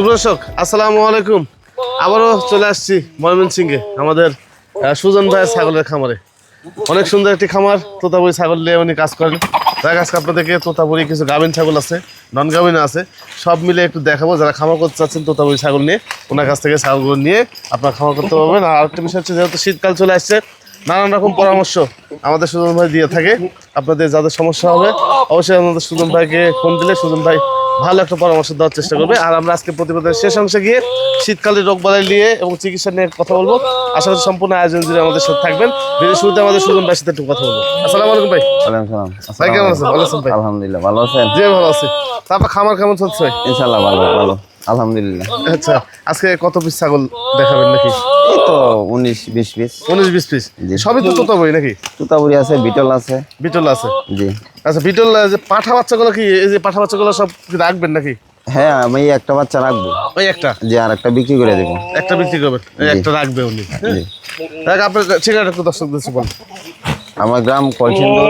সুপ্রদর্শক আসসালামু আলাইকুম। আবারও চলে আসছি ময়মন ময়মনসিংহে, আমাদের সুজন ভাইয়ের ছাগলের খামারে। অনেক সুন্দর একটি খামার, তোতাপুরি ছাগল নিয়ে উনি কাজ করেন। তার কাছে আপনাদেরকে তোতাপুরি কিছু গাভিন ছাগল আছে নন গাভিন আছে। সব মিলে একটু দেখাবো, যারা খামার করতে চাচ্ছেন তোতাপুরি ছাগল নিয়ে, ওনার কাছ থেকে ছাগলগুলো নিয়ে আপনার খামার করতে পারবেন। আর আরেকটা বিষয় হচ্ছে, যেহেতু শীতকাল চলে আসছে, নানান রকম পরামর্শ আমাদের সুজন ভাই দিয়ে থাকে। আপনাদের যাদের সমস্যা হবে, অবশ্যই আমাদের সুজন ভাইকে ফোন দিলে, সুজন ভাই ভালো একটা পরামর্শ দেওয়ার চেষ্টা করবে। আর আমরা আজকে প্রতিবেদনের শেষ অংশে গিয়ে শীতকালে রোগ বালাই নিয়ে এবং চিকিৎসা নিয়ে কথা বলব। আশা করি সম্পূর্ণ আয়োজন জুড়ে আমাদের সাথে থাকবেন। ভিডিও শুরুতে আমাদের সুজন ভাইয়ের সাথে একটু কথা বলব। আসসালাম আলাইকুম ভাই। ভাই কেমন আছেন? ভালো আছেন ভাই? আলহামদুলিল্লাহ ভালো আছেন। জি ভালো আছি। তারপর খামার কেমন চলছে? ইনশাআল্লাহ ভালো ভালো। আলহামদুলিল্লাহ। আচ্ছা আজকে কত পিস ছাগল দেখাবেন নাকি? এই তো উনিশ বিশ পিস উনিশ বিশ পিস। সবই তো তোতা বই নাকি? তুতাপুরি আছে বিটল আছে। বিটল আছে? জি। আচ্ছা বিটল যে পাঠা বাচ্চাগুলো কি এই যে পাঠা বাচ্চাগুলো সব রাখবেন নাকি? হ্যাঁ আমি একটা বাচ্চা রাখব। ওই একটা? যে আর একটা বিক্রি করে দেবো। একটা বিক্রি করবেন? একটা রাখবে উনি। দেখ আপনার ঠিকানাটা একটু দর্শক দিচ্ছে বল। আমার গ্রাম কলসিন্দর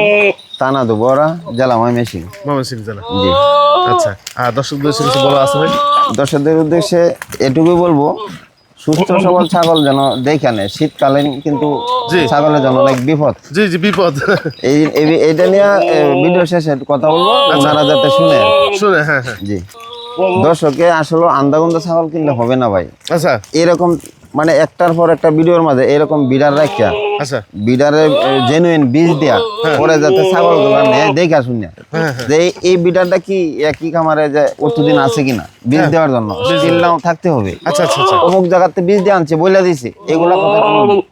থানা দুবরা জেলা ময়মেসিং ময়মনসিং জেলা। জি। আচ্ছা আর দর্শকদের কিছু বলা আছে ভাই? দর্শকদের উদ্দেশ্যে এটুকুই বলব সুস্থ সবল ছাগল যেন দেখানে শীতকালীন কিন্তু। ছাগলের জন্য অনেক বিপদ। জি জি বিপদ। এই এটা এইটা নিয়ে ভিডিও শেষে কথা বলব যারা যাতে শুনে শুনে হ্যাঁ হ্যাঁ। জি। দর্শকে আসলে আন্দাগন্দা ছাগল কিনলে হবে না ভাই। আচ্ছা। এরকম মানে একটার পর একটা ভিডিওর মাঝে এরকম বিডার রাখিয়া আচ্ছা। বিডারে জেনুইন বীজ দেয়া পরে যাতে ছাগলগুলা নেয় দেখা শুনে হ্যাঁ, যে এই- বিডারটা কি একই খামারে যে অতদিন আছে কিনা? বীজ দেওয়ার জন্য। স্টিলটাও থাকতে হবে। আচ্ছা আচ্ছা আচ্ছা। অমুক জায়গাতে বীজ দিয়ে আনছে বলে দিছি। এগুলা কথা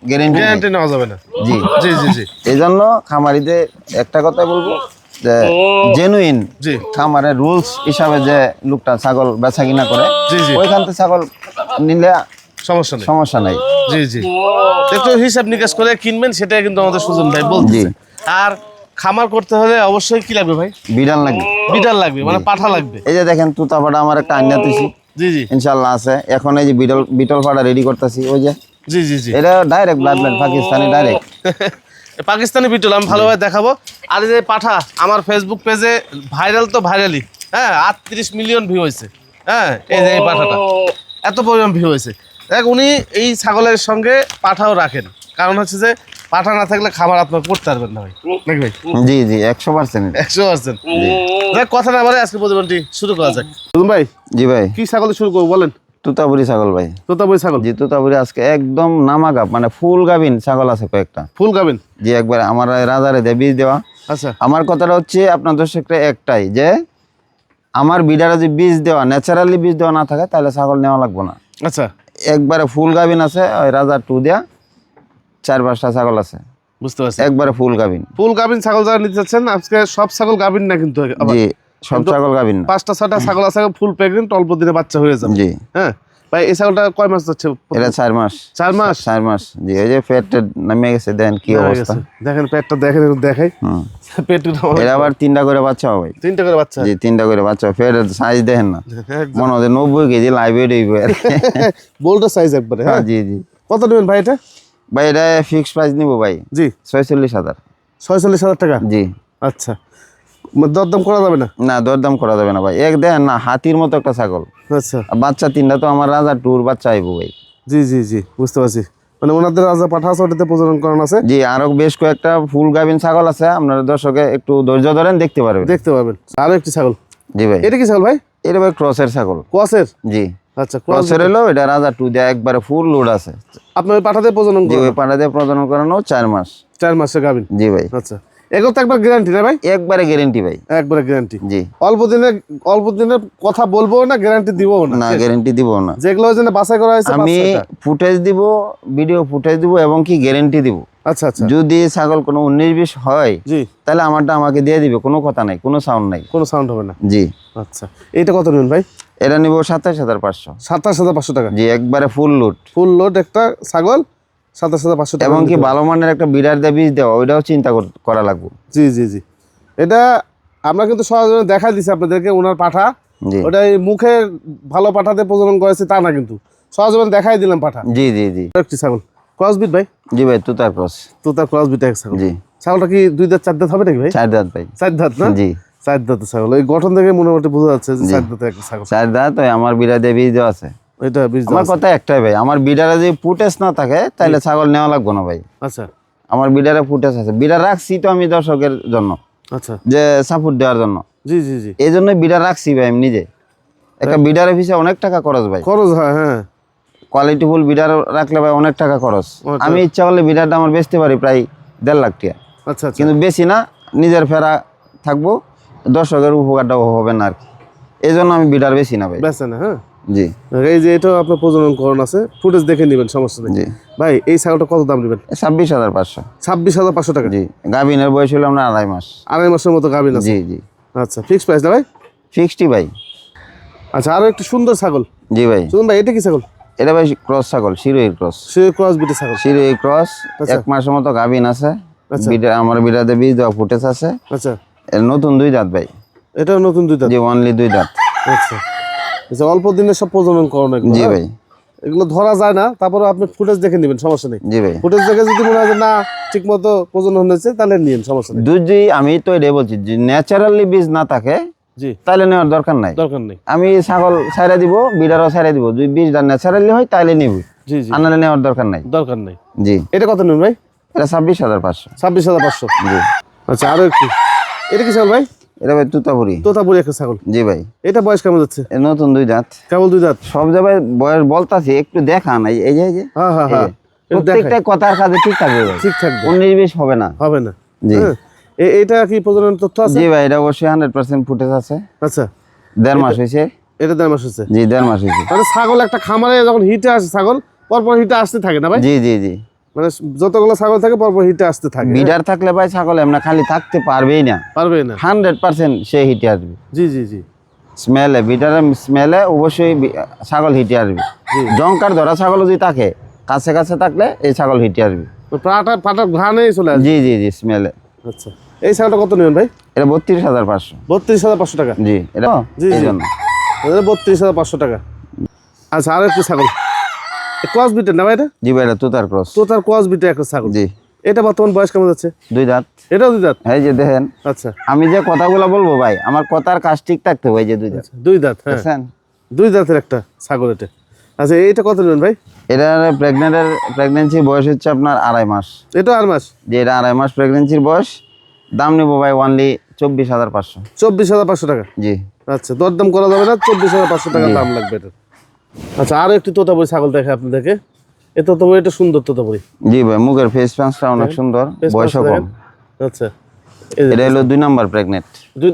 গ্যারেন্টি গ্যারান্টি নেওয়া যাবে না। জি। জি জি জি। এই জন্য খামারিদের একটা কথা বলব যে জেনুইন জি। খামারের রুলস হিসাবে যে লোকটা ছাগল বেচা কিনা করে জি, জি। ওইখান থেকে ছাগল নিলে সমস্যা নেই। সমস্যা নাই। জি জি। একটু হিসাব নিকাশ করে কিনবেন সেটাই কিন্তু আমাদের সুজন ভাই বলছে। আর খামার করতে হলে অবশ্যই কি লাগবে ভাই? বিড়াল লাগবে। বিটার লাগবে মানে পাঠা লাগবে। এই যে দেখেন তুতাপাটা আমার একটা আন্না তুইছি জি জি। ইনশাল্লাহ আছে। এখন এই যে বিটল বিটল পাড়া রেডি করতেছি ওই যে। জি জি জি। এটা direct blood band Pakistani direct Pakistani beetle আমি ভালোভাবে দেখাবো। আর এই যে পাঠা আমার ফেসবুক পেজে ভাইরাল তো ভাইরালই হ্যাঁ আটত্রিশ মিলিয়ন ভিউ হয়েছে। হ্যাঁ এই যে এই পাঠাটা। এত পরিমাণ ভিউ হয়েছে। দেখ উনি এই ছাগলের সঙ্গে পাঠাও রাখেন। কারণ হচ্ছে যে পাঠা না থাকলে খাবার আপনার করতে পারবেন না ভাই। নাকি ভাই? জি জি একশো পার্সেন্ট। একশো পার্সেন্ট। দেখ কথা না বলে আজকে প্রতিবেদনটি শুরু করা যাক। ভাই জি ভাই। কি ছাগল শুরু করব বলেন? তুতাপুরি ছাগল ভাই। তোতা ছাগল? জি তুতাপুরি আজকে একদম নামাগাপ মানে ফুল গাবিন ছাগল আছে কয়েকটা। ফুল গাবেন জি একবার আমার রাজারে দিয়ে বীজ দেওয়া। আচ্ছা। আমার কথাটা হচ্ছে আপনার দর্শকটা একটাই যে আমার বিডারে যে বীজ দেওয়া ন্যাচারালি বীজ দেওয়া না থাকে তাহলে ছাগল নেওয়া লাগবে না। আচ্ছা। একবারে ফুল গাবিন আছে ওই রাজা টু দেয়া চার পাঁচটা ছাগল আছে। বুঝতে পারছি। একবারে ফুল গাভিন। ফুল গাভিন ছাগল যারা নিতে চাচ্ছেন আজকে সব ছাগল গাভিন না কিন্তু জি সব ছাগল গাভিন পাঁচটা ছটা ছাগল আছে ফুল প্রেগনেন্ট অল্প দিনে বাচ্চা হয়ে যাবে। জি। হ্যাঁ? ভাই এই ছাগলটা কয় মাস যাচ্ছে এটা চার মাস। চার মাস? চার মাস। জি ওই যে পেট টেট নামে গেছে দেখেন কি অবস্থা? দেখেন পেটটা দেখেন দেখাই। পেটটা এর আবার তিনটা করে বাচ্চা হবে তিনটা করে বাচ্চা? জি তিনটা করে বাচ্চা ফের সাইজ দেখেন না। মনে হচ্ছে নব্বই কেজি লাইভে ডইবে বোল্ডার সাইজ একবারে হ্যাঁ? জি জি। কত নেবেন ভাই এটা? ভাই এটা ফিক্স প্রাইস নিবো ভাই। জি। ছয়চল্লিশ হাজার। ছয়চল্লিশ হাজার টাকা? জি। আচ্ছা। দরদাম করা যাবে না? না দরদাম করা যাবে না ভাই। এক দেখেন না হাতির মতো একটা ছাগল। আচ্ছা। বাচ্চা তিনটা তো আমার রাজা টুর বাচ্চা আইবো ভাই। জি জি জি বুঝতে পারছি। মানে ওনাদের রাজা পাঠা ওটাতে প্রজনন করানো আছে? জি আরও বেশ কয়েকটা ফুল গাভিন ছাগল আছে আপনারা দর্শকে একটু ধৈর্য ধরেন দেখতে পারবেন। দেখতে পাবেন আরও একটি ছাগল? জি ভাই। এটা কি ছাগল ভাই? এটা ভাই ক্রসের ছাগল। ক্রসের? জি। আচ্ছা ক্রসের হলো এটা রাজা টু দেয়া একবারে ফুল লোড আছে। আপনার পাঠাতে প্রজনন জি ওই পাড়া প্রজনন করানো চার মাস। চার মাসের গাবিন জি ভাই। আচ্ছা। এগুলো তো একবার গ্যারান্টি না ভাই? একবারে গ্যারেন্টি ভাই। একবারে গ্যারান্টি জি। অল্প দিনে অল্প দিনের কথা বলব না গ্যারান্টি দিব না। না গ্যারেন্টি দিব না। যেগুলো ওই জন্য বাছাই করা হয়েছে আমি ফুটেজ দিব ভিডিও ফুটেজ দিব এবং কি গ্যারেন্টি দিব। আচ্ছা আচ্ছা। যদি ছাগল কোনো উনিশ বিশ হয় জি। তাহলে আমারটা আমাকে দিয়ে দিবে কোনো কথা নাই কোনো সাউন্ড নাই। কোনো সাউন্ড হবে না। জি। আচ্ছা। এটা কত নেবেন ভাই? এটা নিব সাতাশ হাজার পাঁচশো। সাতাশ হাজার পাঁচশো টাকা। জি একবারে ফুল লোড ফুল লোড একটা ছাগল সাতাশ হাজার পাঁচশো টাকা এবং কি ভালো মানের একটা বিড়ার দিয়ে বীজ দেওয়া ওইটাও চিন্তা করা লাগবে। জি জি জি। এটা আমরা কিন্তু সহজে দেখা আপনাদেরকে ওনার পাঠা। মুখে ভালো পাঠাতে প্রজনন করেছে তা না কিন্তু। সহজে দেখাই দিলাম পাঠা। জি জি জি। একটি ছাগল। ক্রসবিট ভাই? জি ভাই তুতার ক্রস তো তার ক্রসবিট এক ছাগল। জি। ছাগলটা কি দুই দাঁত চার দাঁত হবে নাকি ভাই? চার দাঁত ভাই। চার দাঁত না? জি। চার দাঁতে ছাগল। এই গঠন থেকে মোটামুটি বোঝা যাচ্ছে যে চার দাঁতে একটা ছাগল। চার দাঁত আমার বিড়াতে বীজ দেওয়া আছে। এটা আমার কথা একটাই ভাই আমার বিড়ারে যদি ফুটেজ না থাকে তাহলে ছাগল নেওয়া লাগবে না ভাই। আচ্ছা। আমার বিড়ারে ফুটেজ আছে। বিড়া রাখছি তো আমি দর্শকের জন্য আচ্ছা। যে সাপোর্ট দেওয়ার জন্য। জি জি জি। এই জন্য বিড়া রাখছি ভাই আমি নিজে। একটা বিড়ারে পিছিয়ে অনেক টাকা খরচ ভাই। খরচ হয় হ্যাঁ। কোয়ালিটিফুল বিড়ার রাখলে ভাই অনেক টাকা খরচ। আচ্ছা। আমি ইচ্ছা করলে বিড়ারটা আমার বেচতে পারি প্রায় দেড় লাখ টাকা। আচ্ছা আচ্ছা। কিন্তু বেশি না নিজের ফেরা থাকব দর্শকের উপকারটাও হবে না আর কি। এই জন্য আমি বিড়ার বেশি না ভাই। বেচে না হ্যাঁ। জি। এই যে এটাও আপনার প্রজনন করণ আছে। ফুটেজ দেখে নেবেন সমস্যা নেই। জি। ভাই এই ছাগলটা কত দাম নেবেন? ছাব্বিশ হাজার পাঁচশো। ছাব্বিশ হাজার পাঁচশো টাকা। জি। গাভিনের বয়স হলো আমরা আড়াই মাস। আড়াই মাসের মতো গাভিন আছে? জি জি। আচ্ছা ফিক্স প্রাইস না ভাই? ফিক্সটি ভাই। আচ্ছা আরও একটু সুন্দর ছাগল। জি ভাই। শুনুন ভাই এটা কি ছাগল? এটা ভাই ক্রস ছাগল শিরোই ক্রস। সে ক্রস বিটে ছাগল। শিরোই ক্রস এক মাসের মতো গাভিন আছে। আচ্ছা। বিড়া আমার বিড়াতে বীজ দেওয়া ফুটেজ আছে। আচ্ছা। এর নতুন দুই দাঁত ভাই। এটাও নতুন দুই দাঁত? জি অনলি দুই দাঁত। আচ্ছা। আচ্ছা অল্প দিনে সব প্রজনন করণ এগুলো জি হ্যাঁ? ভাই। এগুলো ধরা যায় না তারপরে আপনি ফুটেজ দেখে নেবেন সমস্যা নেই। জি ভাই। ফুটেজ দেখে যদি মনে হয় না ঠিক মতো প্রজনন হয়েছে তাহলে নিন সমস্যা নেই। দুধ আমি তো এটাই বলছি যে ন্যাচারালি বীজ না থাকে জি। তাহলে নেওয়ার দরকার নাই। দরকার নেই। আমি ছাগল ছাইরা দিব বিড়ারও ছাইরা দিব যদি বীজটা ন্যাচারালি হয় তাহলে নিব। জি জি। আনালে নেওয়ার দরকার নাই। দরকার নেই। জি। এটা কত নেন ভাই? এটা ছাব্বিশ হাজার পাঁচশো। ছাব্বিশ হাজার পাঁচশো। জি। আচ্ছা আরও একটু। এটা কি ছাগল ভাই? এটা ভাই তুতাপুরি। তোতাপুরি একটা ছাগল। জি ভাই। এটা বয়স কেমন যাচ্ছে? এ নতুন দুই দাঁত কেবল দুই দাঁত সব জায়গায় বয়স বলতাছি একটু দেখান এই এই যে এই যে। হ্যাঁ হ্যাঁ হ্যাঁ। প্রত্যেকটা কথার কাজে ঠিক থাকবে ঠিক থাকবে। উনিশ বিশ হবে না। হবে না। জি। এটা কি প্রজনন তথ্য আছে? জি ভাই এটা অবশ্যই হান্ড্রেড পার্সেন্ট ফুটেজ আছে। আচ্ছা। দেড় মাস হয়েছে। এটা দেড় মাস জি দেড় মাস হয়েছে। মানে ছাগল একটা খামারে যখন হিটে আসে ছাগল পরপর হিটে আসতে থাকে না ভাই? জি জি জি। মানে যতগুলো ছাগল থাকে পরপর হিটে আসতে থাকে। বিডার থাকলে ভাই ছাগল এমনি খালি থাকতে পারবেই না। পারবে না। হান্ড্রেড পার্সেন্ট সে হিটে আসবে। জি জি জি। স্মেলে বিটারের স্মেলে অবশ্যই ছাগল হিটে আসবে। জঙ্কার ধরা ছাগল যদি থাকে কাছে কাছে থাকলে এই ছাগল হিটে আসবে। পাটা পাটা ঘ্রাণেই চলে আসবে। জি জি জি স্মেলে। আচ্ছা। এই ছাগলটা কত নেবেন ভাই? এটা বত্রিশ হাজার পাঁচশো। বত্রিশ হাজার পাঁচশো টাকা? জি এটা জি, জি। বত্রিশ হাজার পাঁচশো টাকা। আচ্ছা আর একটু ছাগল। ক্রস বিটের না ভাই এটা জি ভাই এটা তুতার ক্রস তো তার ক্রস বিটের একটা ছাগল। জি। এটা বর্তমান বয়স কেমন যাচ্ছে? দুই দাঁত। এটাও দুই দাঁত? এই যে দেখেন আচ্ছা। আমি যে কথাগুলো বলব ভাই আমার কথার কাজ ঠিক থাকতে হবে যে দুই দাঁত। দুই দাঁত হ্যাঁ। দুই দাঁতের একটা ছাগল এটা। আচ্ছা এটা কত নেবেন ভাই? এটা প্রেগনেন্টের প্রেগনেন্সি বয়স হচ্ছে আপনার আড়াই মাস। এটা আর মাস? যে এটা আড়াই মাস প্রেগনেন্সির বয়স। দাম নেব ভাই অনলি চব্বিশ হাজার পাঁচশো। চব্বিশ হাজার পাঁচশো টাকা? জি। আচ্ছা দরদাম করা যাবে না চব্বিশ হাজার পাঁচশো টাকা দাম লাগবে এটা আচ্ছা আরও একটু তোতাপুরি ছাগল দেখে আপনাদেরকে। এ তোতাপুরি এটা সুন্দর তোতাপুরি। জি ভাই মুখের ফেস প্যান্সটা অনেক সুন্দর Face বয়সও mask কম আচ্ছা এটা হলো দুই নাম্বার প্রেগনেন্ট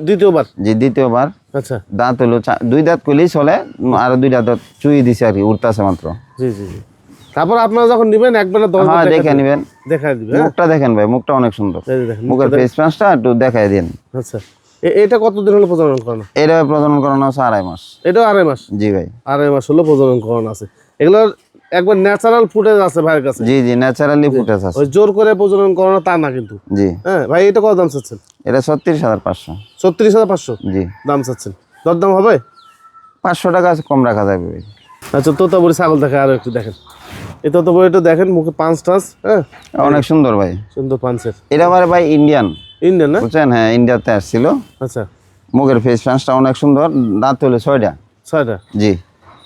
দ্বিতীয়বার? যে দ্বিতীয়বার। আচ্ছা। দাঁত হলো দুই দাঁত করলেই চলে আর দুই দাঁত চুই দিছে আর কি উঠতেছে মাত্র। জি জি জি। তারপর আপনারা যখন নেবেন একবারে দশ হ্যাঁ দেখে নেবেন। দেখাই দিবে হ্যাঁ? মুখটা দেখেন ভাই মুখটা অনেক সুন্দর। এই দেখেন মুখের ফেস প্যান্সটা একটু দেখাই দিন। আচ্ছা। এটা কতদিন হলো প্রজনন করানো? এটা প্রজনন করানো আছে আড়াই মাস। এটাও আড়াই মাস? জি ভাই। আড়াই মাস হলো প্রজনন করানো আছে। এগুলোর একবার ন্যাচারাল ফুটেজ আছে ভাইয়ের কাছে? জি জি ন্যাচারালি ফুটেজ আছে। ওই জোর করে প্রজনন করানো তা না কিন্তু। জি। হ্যাঁ ভাই এটা কত দাম চাচ্ছেন? এটা ছত্রিশ হাজার পাঁচশো। ছত্রিশ হাজার পাঁচশো? জি। দাম চাচ্ছেন। দরদাম হবে? পাঁচশো টাকা কম রাখা যাবে ভাই। আচ্ছা তোতাপুরি ছাগল দেখে আরও একটু দেখেন। এই একটু দেখেন মুখে পাঁচ টাচ হ্যাঁ? অনেক সুন্দর ভাই। সুন্দর পাঁচের এটা আবার ভাই ইন্ডিয়ান ইন্ডিয়ান না? বুঝছেন? হ্যাঁ ইন্ডিয়াতে আসছিল। আচ্ছা। মুখের ফেস প্যান্সটা অনেক সুন্দর। দাঁত হলো ছয়টা। ছয়টা? জি।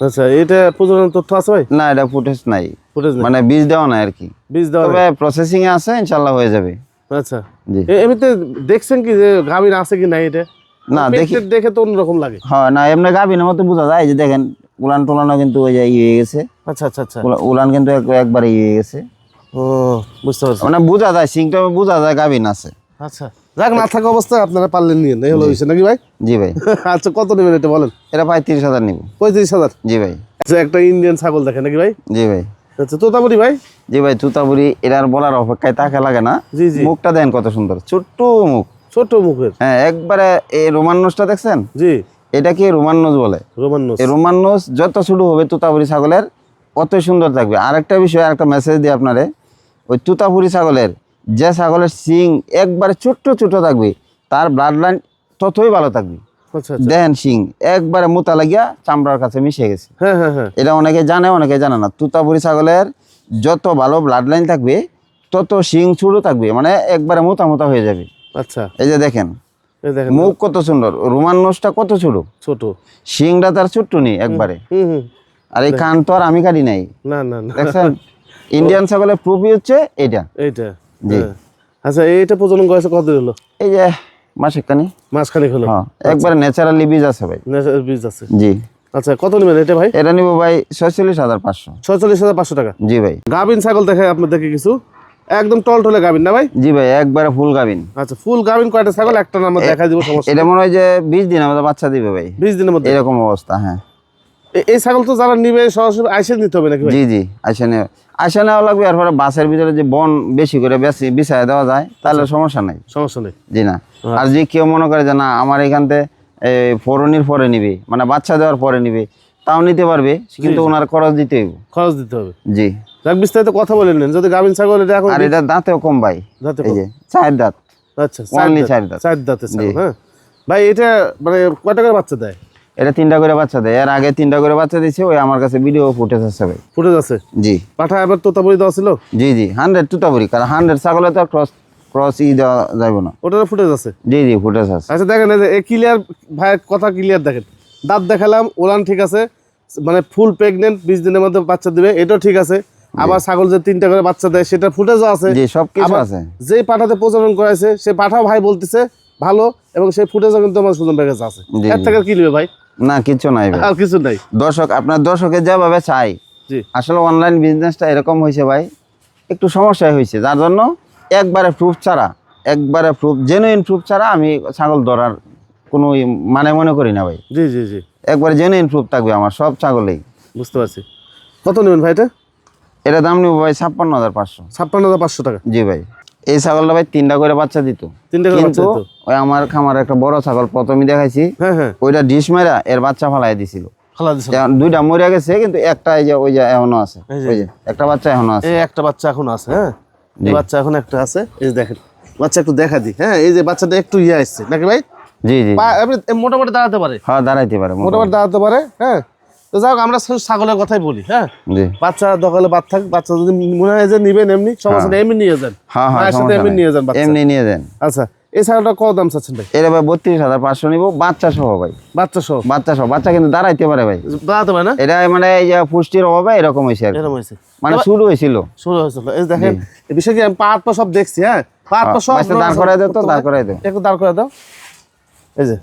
আচ্ছা এটা প্রজনন তথ্য আছে ভাই? না এটা ফুটেজ নাই। ফুটেজ মানে বীজ দেওয়া নাই আর কি। বীজ দেওয়া তবে প্রসেসিং এ আছে ইনশাল্লাহ হয়ে যাবে। আচ্ছা। জি। এমনিতে দেখছেন কি যে গাভীর আছে কি নাই এটা? না দেখি। দেখে তো অন্যরকম লাগে। হ্যাঁ না এমনি গাভিনের মতো বোঝা যায় যে দেখেন উলান টুলানো কিন্তু ওই যে ইয়ে হয়ে গেছে। আচ্ছা আচ্ছা আচ্ছা। উলান কিন্তু এক- একবারে ইয়ে হয়ে গেছে। ও বুঝতে পারছি। মানে বোঝা যায় সিংটা বোঝা যায় গাভিন আছে। আচ্ছা। যাক না থাকা অবস্থায় আপনারা পারলেন নিয়ে এই হলো হয়েছে নাকি ভাই? জি ভাই। আচ্ছা কত নেবেন এটা বলেন? এটা প্রায় তিরিশ হাজার নিব। পঁয়ত্রিশ হাজার? জি ভাই। আচ্ছা একটা ইন্ডিয়ান ছাগল দেখে নাকি ভাই? জি ভাই। আচ্ছা তোতাপুরি ভাই? জি ভাই তুতাবুরি এটার বলার অপেক্ষায় তাকে লাগে না। জি জি। মুখটা দেন কত সুন্দর। ছোট্ট মুখ। ছোট মুখের? হ্যাঁ একবারে এই রোমান্নসটা দেখছেন? জি। এটা কি রোমান্নস বলে? রোমান এই রোমান্নস যত ছোট হবে তুতাপুরি ছাগলের অত সুন্দর থাকবে। আরেকটা বিষয় আরেকটা মেসেজ দিই আপনারে ওই তুতাপুরি ছাগলের যে ছাগলের সিং একবারে ছোট্ট ছোট থাকবে তার ব্লাড লাইন ততই ভালো থাকবে। আচ্ছা আচ্ছা। দেন সিং একবারে মোতা লাগিয়া চামড়ার কাছে মিশে গেছে। হ্যাঁ হ্যাঁ হ্যাঁ। এটা অনেকে জানে অনেকে জানে না। তুতাপুরি ছাগলের যত ভালো ব্লাড লাইন থাকবে তত শিং ছোটো থাকবে মানে একবারে মোতা মোতা হয়ে যাবে। আচ্ছা। এই যে দেখেন মুখ কত সুন্দর রোমান নোসটা কত ছোট? ছোট। শিংটা তার ছোট্ট নেই একবারে। আর এই কান তো আর আমি কাটি নাই। না না দেখছেন? ইন্ডিয়ান ছাগলের প্রুফই হচ্ছে এটা এইটা। জি। হ্যাঁ। আচ্ছা এইটা প্রজনন করেছে কত হলো? এই যে মাসেকানি মাসখানেক হলো। হ্যাঁ একবারে ন্যাচারালি বীজ আছে ভাই। ন্যাচারাল বীজ আছে। জি। আচ্ছা কত নেবেন এটা ভাই? এটা নিব ভাই ছয়চল্লিশ হাজার পাঁচশো। ছয়চল্লিশ হাজার পাঁচশো টাকা। জি ভাই। গাভিন ছাগল দেখায় আপনাদেরকে কিছু। একদম টলটলে গাভিন না ভাই? জি ভাই একবারে ফুল গাবিন। আচ্ছা ফুল গাভিন কয়টা ছাগল? একটা নাম্বার দেখাই দিব সমস্যা এটা মনে হয় যে বিশ দিন আমাদের বাচ্চা দিবে ভাই। বিশ দিনের মধ্যে? এরকম অবস্থা হ্যাঁ। এই ছাগল তো যারা নিবে সরাসরি আইসে নিতে হবে নাকি ভাই? জি জি আসে নেওয়া আসে নেওয়া লাগবে এরপরে বাসের ভিতরে যে বন বেশি করে বেশি বিছায় দেওয়া যায় তাহলে সমস্যা নাই। সমস্যা নেই। জি না। আর যে কেউ মনে করে যে না আমার এখানতে ফোরনির পরে নিবে মানে বাচ্চা দেওয়ার পরে নিবে তাও নিতে পারবে কিন্তু ওনার খরচ দিতে হইব। খরচ দিতে হবে। জি। যাক বিস্তারিত কথা বলে নেন। যদি গাভিন ছাগল এটা এখন আর এটা দাঁতেও কম ভাই। এই যে চার দাঁত। আচ্ছা চার দাঁত। দাঁত। চার ছাগল হ্যাঁ। ভাই এটা মানে কয় টাকার বাচ্চা দেয়? এটা তিনটা করে বাচ্চা দেয়। এর আগে তিনটা করে বাচ্চা দিচ্ছে ওই আমার কাছে ভিডিও ফুটেজ আছে ভাই। ফুটে যাচ্ছে জি। পাঠা এবার তোতাপুরি দেওয়া ছিল? জি জি হান্ড্রেড তুতাপুরি কারণ হান্ড্রেড ছাগলে তো ক্রস ক্রস ই দেওয়া যাবে না। ওটা ফুটে যাচ্ছে জি জি ফুটেজ আছে। আচ্ছা দেখেন এই ক্লিয়ার ভাই কথা ক্লিয়ার দেখেন। দাঁত দেখালাম ওলান ঠিক আছে মানে ফুল প্রেগনেন্ট বিশ দিনের মধ্যে বাচ্চা দিবে এটাও ঠিক আছে। আবার ছাগল যে তিনটা করে বাচ্চা দেয় সেটা ফুটেজও আছে। জি সব কিছু আছে। যে পাঠাতে প্রজনন করাইছে সে পাঠাও ভাই বলতেছে ভালো এবং সেই ফুটেজও কিন্তু আমার সুজন কাছে আছে। এর থেকে কি নেবে ভাই? না কিচ্ছু নাই আর কিছু নাই। দর্শক আপনার দর্শকের যেভাবে চাই আসলে অনলাইন বিজনেসটা এরকম হয়েছে ভাই একটু সমস্যায় হয়েছে। যার জন্য একবারে প্রুফ ছাড়া একবারে প্রুফ জেনুইন প্রুফ ছাড়া আমি ছাগল ধরার কোনো মানে মনে করি না ভাই। জি জি জি। একবারে জেনুইন প্রুফ থাকবে আমার সব ছাগলেই। বুঝতে পারছি। কত নেবেন ভাই এটা? এটা দাম নিব ভাই ছাপ্পান্ন হাজার পাঁচশো। ছাপ্পান্ন হাজার পাঁচশো টাকা। জি ভাই। এই ছাগলটা ভাই তিনটা করে বাচ্চা দিত। তিনটা করে বাচ্চা দিত? ওই আমার খামার একটা বড় ছাগল প্রথমে দেখাইছি। হ্যাঁ হ্যাঁ। ওইটা ডিশ মেরা এর বাচ্চা ফালাই দিছিল। দুইটা মরে গেছে কিন্তু একটা এই যে ওই যে এখনও আছে। ওই যে একটা বাচ্চা এখনও আছে। একটা বাচ্চা এখন আছে হ্যাঁ? এই বাচ্চা এখন একটা আছে এই যে দেখেন। বাচ্চা একটু দেখা দিই হ্যাঁ? এই যে বাচ্চাটা একটু ইয়ে আসছে নাকি ভাই? জি জি মোটামুটি দাঁড়াতে পারে। হ্যাঁ দাঁড়াইতে পারে। মোটামুটি দাঁড়াতে পারে হ্যাঁ? তো যাই হোক, আমরা ছাগলের কথাই বলি হ্যাঁ? বাচ্চা দখলে বাদ থাক বাচ্চা যদি মনে হয় যে নিবেন এমনি সমস্যা নেই এমনি নিয়ে যান। হ্যাঁ হ্যাঁ মায়ের সাথে এমনি। নিয়ে যান এমনি নিয়ে যান। আচ্ছা এই ছাগলটা কত দাম চাচ্ছেন ভাই? এর ভাই বত্রিশ হাজার পাঁচশো নিবো বাচ্চা সহ ভাই। বাচ্চা সহ? বাচ্চা সহ বাচ্চা কিন্তু দাঁড়াইতে পারে ভাই। দাঁড়াতে পারে না? এটা মানে এই যে পুষ্টির অভাবে এরকম হয়েছে আর এরকম হয়েছে। মানে শুরু হয়েছিল। শুরু হয়েছিল এই দেখেন বিষয় কি আমি পা হাত পা সব দেখছি হ্যাঁ? পা হাত পা সব দাঁড় করাই দাও তো দাঁড় করাই দাও একটু দাঁড় করে দাও। এই যে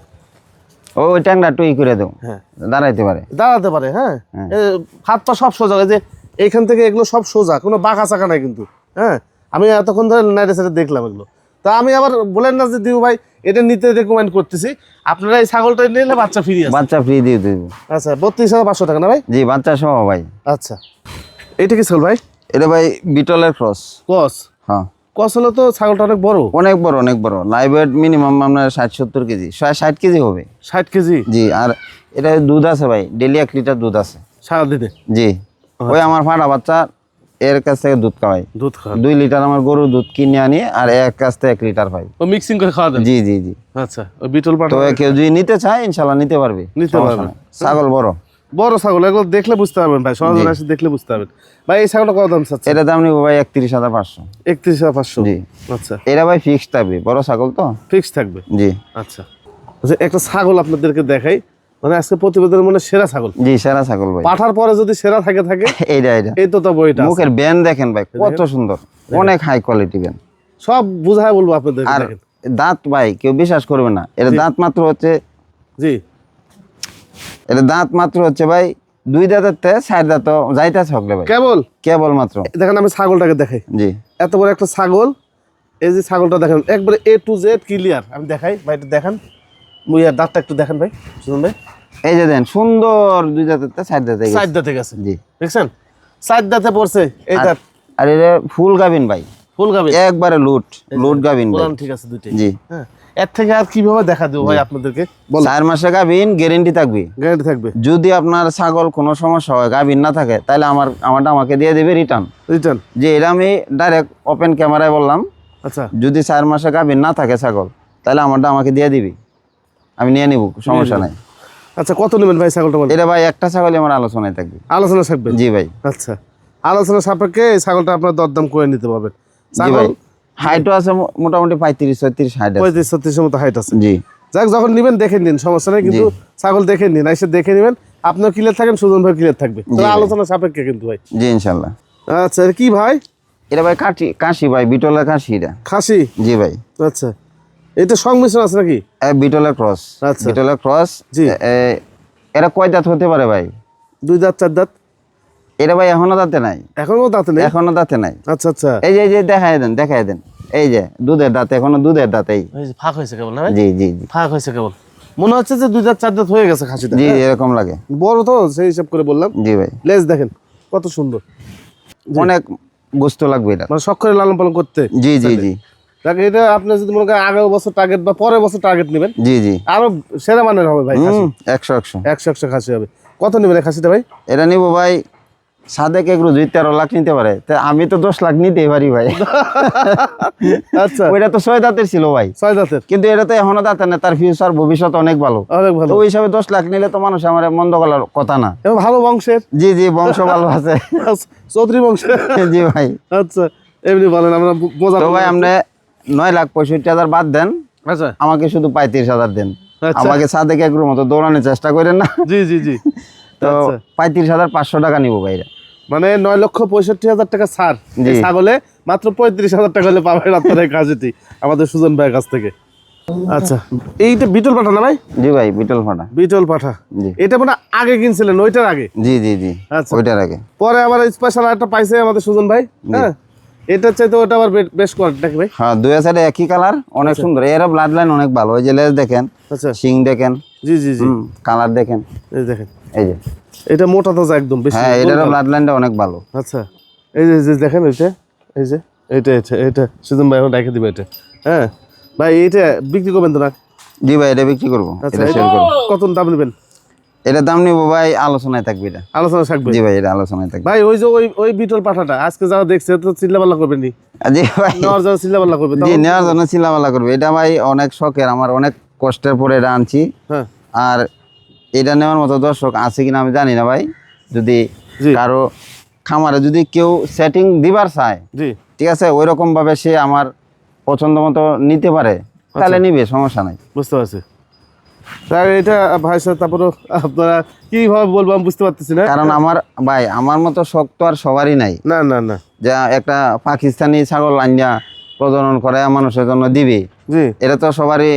ও ওই ট্যাংটা টুই করে দাও হ্যাঁ। দাঁড়াইতে পারে। দাঁড়াতে পারে হ্যাঁ। এই হাত পা সব সোজা যে এইখান থেকে এগুলো সব সোজা কোনো বাঁকা চাকা নাই কিন্তু হ্যাঁ। আমি এতক্ষণ ধরে নাইটে সাইডে দেখলাম এগুলো। তা আমি আবার বলেন না যে দিউ ভাই এটা নিতে রেকমেন্ড করতেছি। আপনারা এই ছাগলটা নিলে বাচ্চা ফ্রি আছে। বাচ্চা ফ্রি দিয়ে দেব। আচ্ছা বত্রিশ হাজার পাঁচশো টাকা না ভাই? জি বাচ্চা সহ ভাই। আচ্ছা। এইটা কি ছাগল ভাই? এটা ভাই বিটলের ক্রস। কস হ্যাঁ। কস হলো তো ছাগলটা অনেক বড়। অনেক বড় অনেক বড়। লাইভ ওয়েট মিনিমাম আপনার ষাট সত্তর কেজি। ষাট ষাট কেজি হবে। ষাট কেজি? জি আর এটা দুধ আছে ভাই ডেলি এক লিটার দুধ আছে। সারাদিনে জি। ওই আমার ফাটা বাচ্চা এর কাছ থেকে দুধ খাওয়াই। দুধ খাওয়া দুই লিটার আমার গরুর দুধ কিনে আনি আর এক কাছ থেকে এক লিটার পাই। ও মিক্সিং করে খাওয়া দেন? জি জি জি। আচ্ছা বিটল পাটা তো কেউ যদি নিতে চায় ইনশাল্লাহ নিতে পারবে। নিতে পারবে। ছাগল বড়। বড় ছাগল এগুলো দেখলে বুঝতে পারবেন ভাই সরাসরি এসে দেখলে বুঝতে পারবেন। ভাই এই ছাগলটা কত দাম চাচ্ছে এটা দাম নিবো ভাই একত্রিশ হাজার পাঁচশো। একত্রিশ হাজার পাঁচশো? জি। আচ্ছা। এটা ভাই ফিক্সড থাকবে বড় ছাগল তো? ফিক্স থাকবে? জি। আচ্ছা। আচ্ছা একটা ছাগল আপনাদেরকে দেখাই। মানে আজকে প্রতিবেদনের মানে সেরা ছাগল। জি সেরা ছাগল ভাই। পাঠার পরে যদি সেরা থাকে থাকে এইটা এইটা। এই তো তো বইটা। মুখের ব্যান দেখেন ভাই কত সুন্দর। অনেক হাই কোয়ালিটি ব্যান। সব বুঝায় বলব আপনাদের আর দাঁত ভাই কেউ বিশ্বাস করবে না। এটা দাঁত মাত্র হচ্ছে জি। এটা দাঁত মাত্র হচ্ছে ভাই দুই দাঁতের তে চার দাঁত যাইতে সকলে ভাই। কেবল? কেবল মাত্র। দেখেন আমি ছাগলটাকে দেখাই। জি। এত বড় একটা ছাগল এই যে ছাগলটা দেখেন একবারে এ টু জেড ক্লিয়ার আমি দেখাই ভাই একটু দেখান। মুইয়ার দাঁতটা একটু দেখেন ভাই শুনুন ভাই। এই যে দেন সুন্দর দুই দাঁতের তে চার দাঁতে গেছে। সাইড দাঁতে গেছে। জি। দেখছেন? সাইড দাঁতে পড়ছে এই দাঁত। আর এটা ফুল গাবিন ভাই। ফুল গাবে একবারে লুট লুট গাবিন ঠিক আছে দুইটাই। জি। হ্যাঁ। এর থেকে আর কীভাবে দেখা দেবো ভাই আপনাদেরকে? চার মাসে গাবিন গ্যারেন্টি থাকবে। গ্যারান্টি থাকবে। যদি আপনার ছাগল কোনো সমস্যা হয় গাবিন না থাকে তাহলে আমার আমারটা আমাকে দিয়ে দেবে রিটার্ন রিটার্ন যে এটা আমি ডাইরেক্ট ওপেন ক্যামেরায় বললাম। আচ্ছা। যদি চার মাসে গাবিন না থাকে ছাগল তাহলে আমারটা আমাকে দিয়ে দিবি। আমি নিয়ে নিব সমস্যা নাই। আচ্ছা কত নেবেন ভাই ছাগলটা এটা ভাই একটা ছাগলই আমার আলোচনায় থাকবে। আলোচনা থাকবে? জি ভাই। আচ্ছা। আলোচনা সাপেক্ষে এই ছাগলটা আপনার দরদাম করে নিতে পারবেন। ভাই। ছাগল হাইটও আছে মোটামুটি পঁয়ত্রিশ ছত্রিশ হাইট পঁয়ত্রিশ ছত্রিশের মতো হাইট আছে। জি। যাক যখন নিবেন দেখে নিন সমস্যা নেই কিন্তু ছাগল দেখে নিন এসে দেখে নিবেন। আপনার ক্লিয়ার থাকেন সুজন ভাই ক্লিয়ার থাকবে। আলোচনা সাপেক্ষে কিন্তু ভাই। জি ইনশাল্লাহ। আচ্ছা কি ভাই? এটা ভাই কাশি কাশি ভাই বিটলের কাশি এটা। খাসি? জি ভাই। আচ্ছা। এটা সংমিশ্রণ আছে নাকি? বিটলের ক্রস। আচ্ছা। বিটলের ক্রস জি। এরা কয় দাঁত হতে পারে ভাই? দুই দাঁত চার দাঁত? এটা ভাই এখনও দাঁতে নাই। এখনও দাঁত নেই? এখনও দাঁতে নাই। আচ্ছা আচ্ছা। এই যে এই যে দেখাই দেন দেখাই দেন। এই যে দুধের দাঁত এখনও দুধের দাঁত এই। ফাঁক হয়েছে কেবল না জি জি জি। ফাঁক হয়েছে কেবল। মনে হচ্ছে যে দুই দাঁত চার দাঁত হয়ে গেছে খাসিটা জি এরকম লাগে। বড় তো সেই হিসাব করে বললাম। জি ভাই। লেজ দেখেন কত সুন্দর। অনেক গোস্ত লাগবে এটা। মানে করে লালন পালন করতে। জি জি জি। দেখ এটা আপনি যদি মনে করেন আগের বছর টার্গেট বা পরের বছর টার্গেট নেবেন জি জি। আরও সেরা মানের হবে ভাই হুম, একশো একশো। একশো একশো খাসি হবে। কত নেবেন খাসিটা ভাই? এটা নিব ভাই সাদেক একটু দুই তেরো লাখ নিতে পারে। তা আমি তো দশ লাখ নিতেই পারি ভাই। আচ্ছা। ওইটা তো ছয় দাঁতের ছিল ভাই। ছয় দাঁতের। কিন্তু এটা তো এখনও দাঁতে না তার ফিউচার ভবিষ্যৎ অনেক ভালো। অনেক ভালো। ওই হিসাবে দশ লাখ নিলে তো মানুষ আমার মন্দ করার কথা না। ভালো বংশের। জি জি বংশ ভালো আছে। চৌধুরী বংশের। জি ভাই। আচ্ছা এমনি বলেন আমরা মজা তো ভাই। আপনি নয় লাখ পঁয়ষট্টি হাজার বাদ দেন। আচ্ছা। আমাকে শুধু পঁয়ত্রিশ হাজার দেন। আচ্ছা। আমাকে সাদেক একগুলোর মতো দৌড়ানোর চেষ্টা করেন না। জি জি জি। তো আচ্ছা। পঁয়ত্রিশ হাজার পাঁচশো টাকা নিবো ভাইরা মানে নয় লক্ষ পঁয়ষট্টি হাজার টাকা ছাড়। ছাগলে মাত্র পঁয়ত্রিশ হাজার টাকা হলে পাবেন আপনার এই কাজটি আমাদের সুজন ভাইয়ের কাছ থেকে। আচ্ছা এইটা বিটল পাঠা না ভাই? জি ভাই বিটল ফাটা বিটল পাঠা। এটা মানে আগে কিনছিলেন ওইটার আগে? জি জি জি আচ্ছা। ওইটার আগে। পরে আবার স্পেশাল একটা পাইছে আমাদের সুজন ভাই হ্যাঁ? এটার চাইতে ওটা আবার বেশ কোয়ালিটি ভাই? হ্যাঁ দুই সাইডে একই কালার অনেক সুন্দর। এর ব্লাড লাইন অনেক ভালো। ওই যে লেজ দেখেন আচ্ছা। শিং দেখেন জি জি জি। কালার দেখেন। দেখেন। এই যে। এটা মোটা তাজা একদম বেশি হ্যাঁ এটারও ব্লাড লাইনটা অনেক ভালো। আচ্ছা এই যে দেখেন ওইটা এই যে এটা এটা এটা সুজন ভাই এখন রেখে দিবে এটা। হ্যাঁ ভাই এটা বিক্রি করবেন তো না? জি ভাই এটা বিক্রি করব আচ্ছা এটা এটা সেল করব। কত দাম নেবেন? এটার দাম নিবো ভাই আলোচনায় থাকবে এটা। আলোচনা থাকবে? জি ভাই এটা আলোচনায় থাকবে। ভাই ওই যে ওই ওই বিটল পাঠাটা আজকে যারা দেখছে তো চিল্লাপাল্লা করবেন নি। জি ভাই। নেওয়ার জন্য চিল্লাপাল্লা করবে জি নেওয়ার জন্য চিল্লামালা করবে। এটা ভাই অনেক শখের আমার অনেক কষ্টের পরে এটা আনছি। হ্যাঁ। আর এটা নেওয়ার মতো দর্শক আছে কিনা আমি জানি না ভাই। যদি। কারও খামারে যদি কেউ সেটিং দিবার চায় ঠিক আছে ওই রকম ভাবে সে আমার পছন্দ মতো নিতে পারে তাহলে নিবে সমস্যা নাই। বুঝতে পারছি। তাই এটা ভাই স্যার তারপরে আপনারা কীভাবে বলব আমি বুঝতে পারতেছি না। কারণ আমার ভাই আমার মতো শখ তো আর সবারই নাই। না না না। যা একটা পাকিস্তানি ছাগল আনিয়া প্রজনন করে মানুষের জন্য দিবে। এটা তো সবারই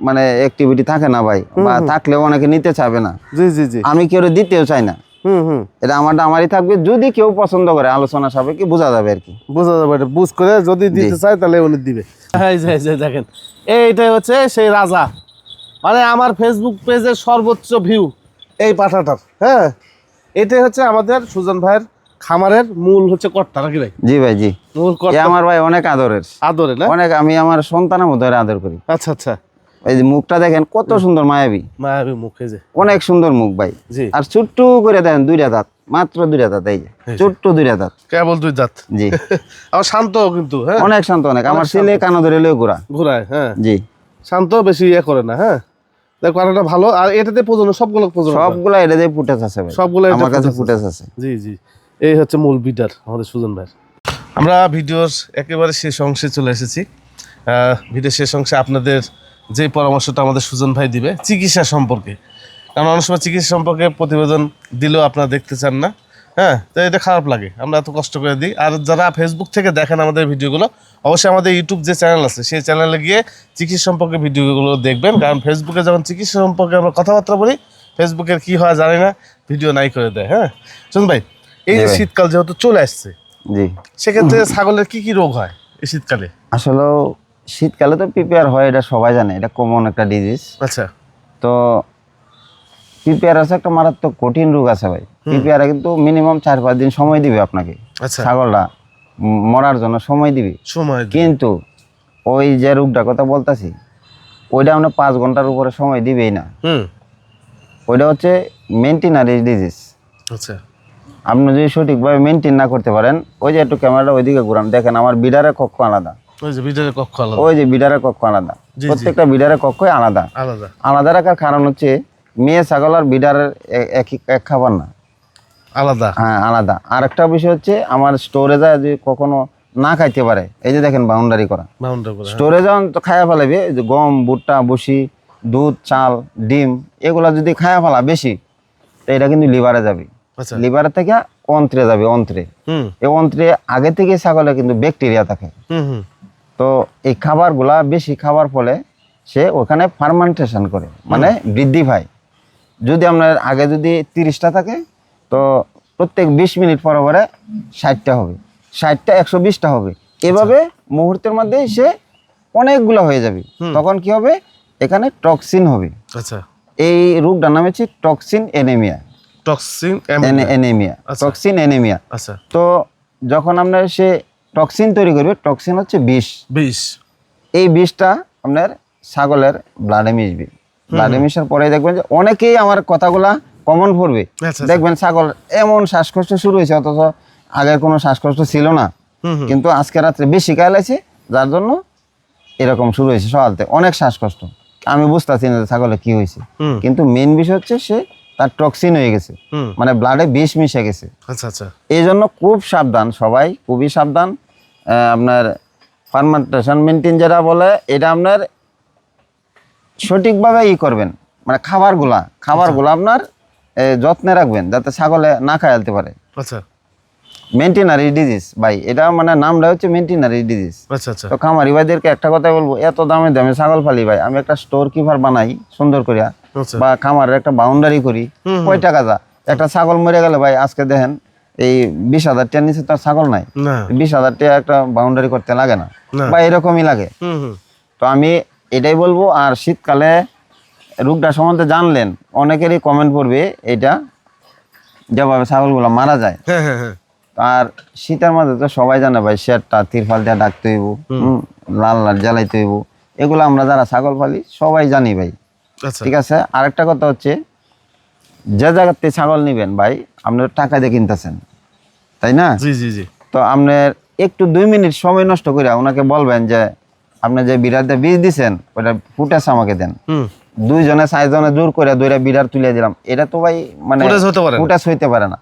মানে অ্যাক্টিভিটি থাকে না ভাই বা থাকলেও অনেকে নিতে চাবে না। জি জি জি। আমি কেউ দিতেও চাই না? হুম হুম। এটা আমারটা আমারই থাকবে যদি কেউ পছন্দ করে আলোচনা সাপেক্ষে বোঝা যাবে আর কি। বোঝা যাবে এটা। বুঝ করে যদি দিতে চায় তাহলে উনি দিবে। দেখেন এইটাই হচ্ছে সেই রাজা। মানে আমার ফেসবুক পেজের সর্বোচ্চ ভিউ এই পাঠাটার হ্যাঁ? এটাই হচ্ছে আমাদের সুজন ভাইয়ের খামারের মূল হচ্ছে কর্তা নাকি ভাই? জি ভাই জি। মূল কর্তা। আমার ভাই অনেক আদরের। আদরে না? অনেক আমি আমার সন্তানের মতো এর আদর করি। আচ্ছা আচ্ছা। এই যে মুখটা দেখেন কত সুন্দর মায়াবী। মায়াবী মুখে যে। অনেক সুন্দর মুখ ভাই। আর ছোট্ট করে দেখেন দুইটা দাঁত মাত্র দুইটা দাঁত এই যে। ছোট্ট দুইটা দাঁত। কেবল দুই দাঁত। জি। আবার শান্ত কিন্তু হ্যাঁ। অনেক শান্ত অনেক। আমার ছেলে কানো ধরে লই ঘোরা। ঘুরায় হ্যাঁ। জি। শান্ত বেশি ইয়ে করে না হ্যাঁ। দেখ পাঠাটা ভালো। আর এটাতে প্রজনন সবগুলো প্রজনন। সবগুলা এটা ফুটেজ আছে ভাই। সবগুলো আমার কাছে ফুটেজ আছে। জি জি। এই হচ্ছে মূল বিটার আমাদের সুজন ভাই আমরা ভিডিওর একেবারে শেষ অংশে চলে এসেছি। আহ, ভিডিওর শেষ অংশে আপনাদের যে পরামর্শটা আমাদের সুজন ভাই দিবে চিকিৎসা সম্পর্কে। কারণ অনেক সময় চিকিৎসা সম্পর্কে প্রতিবেদন দিলেও আপনারা দেখতে চান না। হ্যাঁ তো এটা খারাপ লাগে। আমরা এত কষ্ট করে দিই। আর যারা ফেসবুক থেকে দেখেন আমাদের ভিডিওগুলো অবশ্যই আমাদের ইউটিউব যে চ্যানেল আছে সেই চ্যানেলে গিয়ে চিকিৎসা সম্পর্কে ভিডিওগুলো দেখবেন। কারণ ফেসবুকে যখন চিকিৎসা সম্পর্কে আমরা কথাবার্তা বলি ফেসবুকের কি হয় জানি না ভিডিও নাই করে দেয়। হ্যাঁ শুনুন ভাই এই যে শীতকাল যেহেতু চলে আসছে জি। সেক্ষেত্রে ছাগলের কি কি রোগ হয় এই শীতকালে? আসলে শীতকালে তো প্রিপেয়ার হয় এটা সবাই জানে এটা কমন একটা ডিজিজ আচ্ছা। তো প্রিপেয়ার আছে একটা মারাত্মক কঠিন রোগ আছে ভাই। প্রিপেয়ারে কিন্তু মিনিমাম চার পাঁচ দিন সময় দিবে আপনাকে। আচ্ছা। ছাগলটা মরার জন্য সময় দিবে। সময় কিন্তু ওই যে রোগটার কথা বলতাছি ওইটা আমরা পাঁচ ঘণ্টার উপরে সময় দিবেই না। ওইটা হচ্ছে মেনটেনারি ডিজিজ আচ্ছা। আপনি যদি সঠিকভাবে মেনটেন না করতে পারেন ওই যে একটু ক্যামেরাটা ওইদিকে ঘুরান দেখেন আমার বিডারের কক্ষ আলাদা। ওই যে ভিতরে কক্ষ আলাদা। ওই যে বিডারের কক্ষ আলাদা। প্রত্যেকটা বিডারের কক্ষই আলাদা। আলাদা। আলাদা রাখার কারণ হচ্ছে মেয়ে ছাগল আর বিডারের এ- একই এক খাবার না। আলাদা। হ্যাঁ আলাদা। আর একটা বিষয় হচ্ছে আমার স্টোরেজে যদি কখনো না খাইতে পারে। এই যে দেখেন বাউন্ডারি করা। হ্যাঁ। স্টোরে যখন তো খায়া ফেলাবে যে গম ভুট্টা বসি দুধ চাল ডিম এগুলা যদি খায়া ফেলা বেশি তো এটা কিন্তু লিভারে যাবে। আচ্ছা। লিভারের থেকে অন্ত্রে যাবে অন্ত্রে। এই অন্ত্রে আগে থেকে ছাগলে কিন্তু ব্যাকটেরিয়া থাকে। তো এই খাবারগুলা বেশি খাবার ফলে সে ওখানে ফার্মান্টেশন করে মানে বৃদ্ধি পায়। যদি আপনার আগে যদি তিরিশটা থাকে তো প্রত্যেক বিশ মিনিট পরে পরে ষাটটা হবে। ষাটটা একশো বিশটা হবে। এভাবে মুহূর্তের মধ্যে সে অনেকগুলো হয়ে যাবে। তখন কি হবে? এখানে টক্সিন হবে। আচ্ছা। এই রোগটার নাম হচ্ছে টক্সিন এনেমিয়া টক্সিন এনেমিয়া আচ্ছা। টক্সিন এনেমিয়া আচ্ছা। তো যখন আপনার সে টক্সিন তৈরি করবে টক্সিন হচ্ছে বিষ। বিষ। এই বিষটা আপনার ছাগলের ব্লাডে মিশবে। ব্লাডে মিশার পরে দেখবেন যে অনেকেই আমার কথাগুলা কমন পড়বে আচ্ছা, দেখবেন ছাগল এমন শ্বাসকষ্ট শুরু হয়েছে অথচ আগের কোনো শ্বাসকষ্ট ছিল না। কিন্তু আজকে রাত্রে বেশি কায়লাইছে যার জন্য এরকম শুরু হয়েছে সকালতে অনেক শ্বাসকষ্ট। আমি বুঝতেছি না যে ছাগলে কি হয়েছে। কিন্তু মেন বিষয় হচ্ছে সে তার টক্সিন হয়ে গেছে। মানে ব্লাডে বিষ মিশে গেছে। আচ্ছা আচ্ছা। এই জন্য খুব সাবধান সবাই খুবই সাবধান। আপনার ফার্মেন্টেশন মেনটেন যেটা বলে এটা আপনার সঠিকভাবে ই করবেন। মানে খাবারগুলা খাবারগুলো আপনার যত্নে রাখবেন যাতে ছাগলে না খাইতে পারে। আচ্ছা। মেন্টেনারি ডিজিজ ভাই এটা মানে নামটা হচ্ছে মেন্টেনারি ডিজিজ আচ্ছা আচ্ছা। তো খামারি ভাইদেরকে একটা কথা বলব এত দামে দামে ছাগল ফালি ভাই। আমি একটা স্টোর কিপার বানাই সুন্দর করিয়া আচ্ছা। বা খামারের একটা বাউন্ডারি করি কয় টাকা যা? একটা ছাগল মরে গেলে ভাই আজকে দেখেন এই বিশ হাজার টাকার নিচে তো ছাগল নাই। বিশ হাজার টাকা একটা বাউন্ডারি করতে লাগে না। বা এরকমই লাগে। তো আমি এটাই বলব আর শীতকালে রোগটা সম্বন্ধে জানলেন অনেকেরই কমেন্ট করবে এটা যেভাবে ছাগলগুলো মারা যায়। হ্যাঁ হ্যাঁ হ্যাঁ। আর শীতের মধ্যে তো সবাই জানে ভাই শেরটা তিরফাল দিয়ে ডাকতে হইব লাল লাল জ্বালাইতে হইব। এগুলো আমরা যারা ছাগল পালি সবাই জানি ভাই। আচ্ছা। ঠিক আছে? আরেকটা কথা হচ্ছে যে জায়গাতে ছাগল নিবেন ভাই আপনি টাকা দিয়ে কিনতেছেন। তাই না? জি জি জি। তো আপনার একটু দুই মিনিট সময় নষ্ট করে ওনাকে বলবেন যে আপনি যে বিড়ালটা বীজ দিছেন ওটা ফুটেছে আমাকে দেন। দুইজনে চারজনে জোর করে দুইটা বিড়ার তুলে দিলাম। এটা তো ভাই মানে। ফুটাস হইতে পারে না।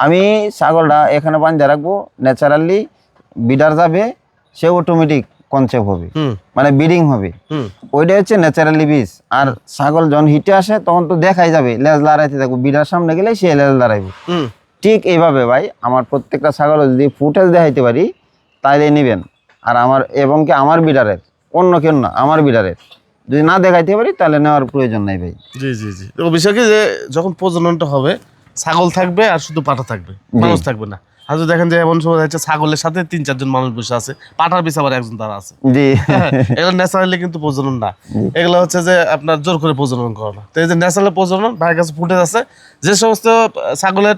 আমি ছাগলটা এখানে বান্ধে রাখব ন্যাচারালি বিডার যাবে সে অটোমেটিক কনসেপ্ট হবে। মানে ব্রিডিং হবে। ওইটা হচ্ছে ন্যাচারালি বীজ আর ছাগল যখন হিটে আসে তখন তো দেখাই যাবে লেজ লড়াইতে থাকব। বিড়ার সামনে গেলে সে লেজ লড়াইবে। ঠিক এইভাবে ভাই আমার প্রত্যেকটা ছাগল যদি ফুটেজ দেখাইতে পারি তাইলে নেবেন। আর আমার এবং কি আমার বিডারের অন্য কেউ না আমার বিডারের যদি না দেখাইতে পারি তাহলে নেওয়ার প্রয়োজন নাই ভাই। জি জি জি। বিষয় কি যে যখন প্রজননটা হবে ছাগল থাকবে আর শুধু পাঠা থাকবে মানুষ থাকবে না। আর যদি দেখেন যে এমন সময় হচ্ছে ছাগলের সাথে তিন চারজন মানুষ বসে আছে পাঠার পিছনে আবার একজন তারা আছে। জি। এগুলো ন্যাচারালি কিন্তু প্রজনন না। এগুলো হচ্ছে যে আপনার জোর করে প্রজনন করানো তো এই যে ন্যাচারাল প্রজনন ভাইয়ের কাছে ফুটেজ আছে যে সমস্ত ছাগলের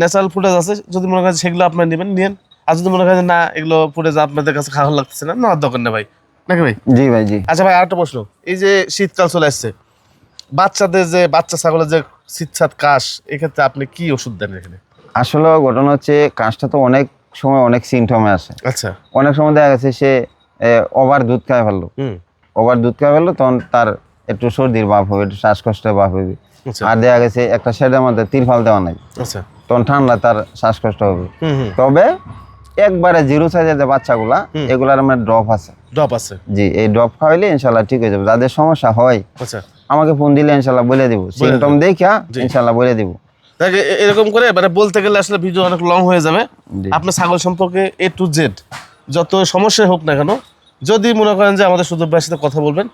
ন্যাচারাল ফুটেজ আছে যদি মনে করেন সেগুলো আপনার নেবেন নিন আর যদি মনে করেন যে না এগুলো ফুটেজ আপনাদের কাছে খাওয়া লাগতেছে না নেওয়ার দরকার নেই ভাই। নাকি ভাই? জি ভাই জি। আচ্ছা ভাই আরেকটা প্রশ্ন। এই যে শীতকাল চলে আসছে বাচ্চাদের যে বাচ্চা ছাগলের যে শীতসাত কাশ এক্ষেত্রে আপনি কি ওষুধ দেন এখানে? আসলে ঘটনা হচ্ছে কাজটা তো অনেক সময় অনেক সিমটমে আসে। আচ্ছা। অনেক সময় দেখা গেছে সে ওভার দুধ খায় ফেলল। হুম। ওভার দুধ খায় ফেলল তখন তার একটু সর্দির ভাব হবে একটু শ্বাসকষ্টের ভাব হবে। আচ্ছা। আর দেখা গেছে একটা শেডের মধ্যে তিরফাল দেওয়া নাই। আচ্ছা। তখন ঠান্ডা তার শ্বাসকষ্ট হবে। তবে একবারে জিরো সাইজের যে বাচ্চাগুলা এগুলার আমার ড্রপ আছে। ড্রপ আছে। জি এই ড্রপ খাওয়াইলে ইনশাল্লাহ ঠিক হয়ে যাবে। যাদের সমস্যা হয় আচ্ছা। আমাকে ফোন দিলে ইনশাল্লাহ বলে দিব। সিমটম দেখা ইনশাল্লাহ বলে দিব। এরকম করে মানে বলতে গেলে আসলে ভিডিও অনেক লং হয়ে যাবে। আপনার ছাগল সম্পর্কে এ টু জেড যত সমস্যা হোক না কেন যদি মনে করেন যে আমাদের সুদর ভাইয়ের সাথে কথা বলবেন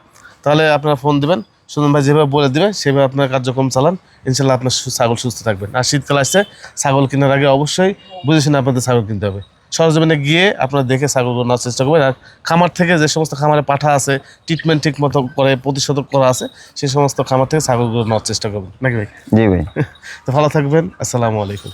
তাহলে আপনারা ফোন দিবেন। সুদর ভাই যেভাবে বলে দিবে সেভাবে আপনার কার্যক্রম চালান। ইনশাল্লাহ আপনার ছাগল সুস্থ থাকবেন। আর শীতকাল আসছে ছাগল কেনার আগে অবশ্যই বুঝেছেন আপনাদের ছাগল কিনতে হবে। সরজমিনে গিয়ে আপনারা দেখে ছাগলগুলো নেওয়ার চেষ্টা করবেন। আর খামার থেকে যে সমস্ত খামারে পাঠা আছে ট্রিটমেন্ট ঠিক মতো করে প্রতিষেধক করা আছে সেই সমস্ত খামার থেকে ছাগলগুলো নেওয়ার চেষ্টা করবেন। নাকি ভাই? জি ভাই। তো ভালো থাকবেন। আসসালামু আলাইকুম।